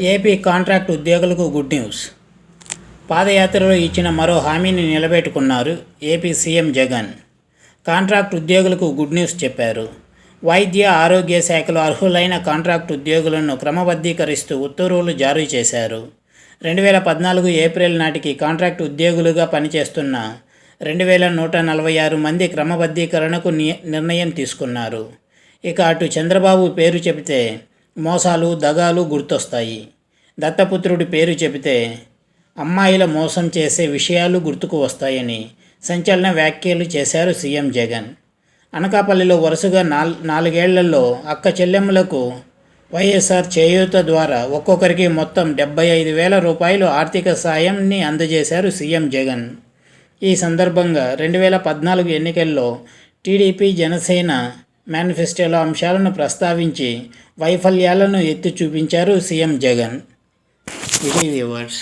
AP contract ఉద్యోగులకు good news. పాదయాత్రలో ఇచ్చిన మరో హామీని నిలబెట్టుకున్నారు ఏపీ సీఎం జగన్. కాంట్రాక్ట్ ఉద్యోగులకు గుడ్ న్యూస్ చెప్పారు. వైద్య ఆరోగ్య శాఖలో అర్హులైన కాంట్రాక్ట్ ఉద్యోగులను క్రమబద్ధీకరిస్తూ ఉత్తర్వులు జారీ చేశారు. రెండు వేల పద్నాలుగు ఏప్రిల్ నాటికి కాంట్రాక్ట్ ఉద్యోగులుగా పనిచేస్తున్న రెండు వేల నూట నలభై ఆరు మంది క్రమబద్ధీకరణకు ని- నిర్ణయం తీసుకున్నారు. ఇక అటు చంద్రబాబు పేరు చెబితే మోసాలు దగాలు గుర్తొస్తాయి. దత్తపుత్రుడి పేరు చెబితే అమ్మాయిల మోసం చేసే విషయాలు గుర్తుకు వస్తాయని సంచలన వ్యాఖ్యలు చేశారు సీఎం జగన్. అనకాపల్లిలో వరుసగా నాల్ నాలుగేళ్ళలో అక్క చెల్లెమ్మలకు వైఎస్ఆర్ చేయూత ద్వారా ఒక్కొక్కరికి మొత్తం డెబ్బై ఐదు వేల రూపాయలు ఆర్థిక సాయంని అందజేశారు సీఎం జగన్. ఈ సందర్భంగా రెండు వేల పద్నాలుగు ఎన్నికల్లో టీడీపీ జనసేన మేనిఫెస్టోలో అంశాలను ప్రస్తావించి వైఫల్యాలను ఎత్తి చూపించారు సీఎం జగన్. ఇది వ్యూవర్స్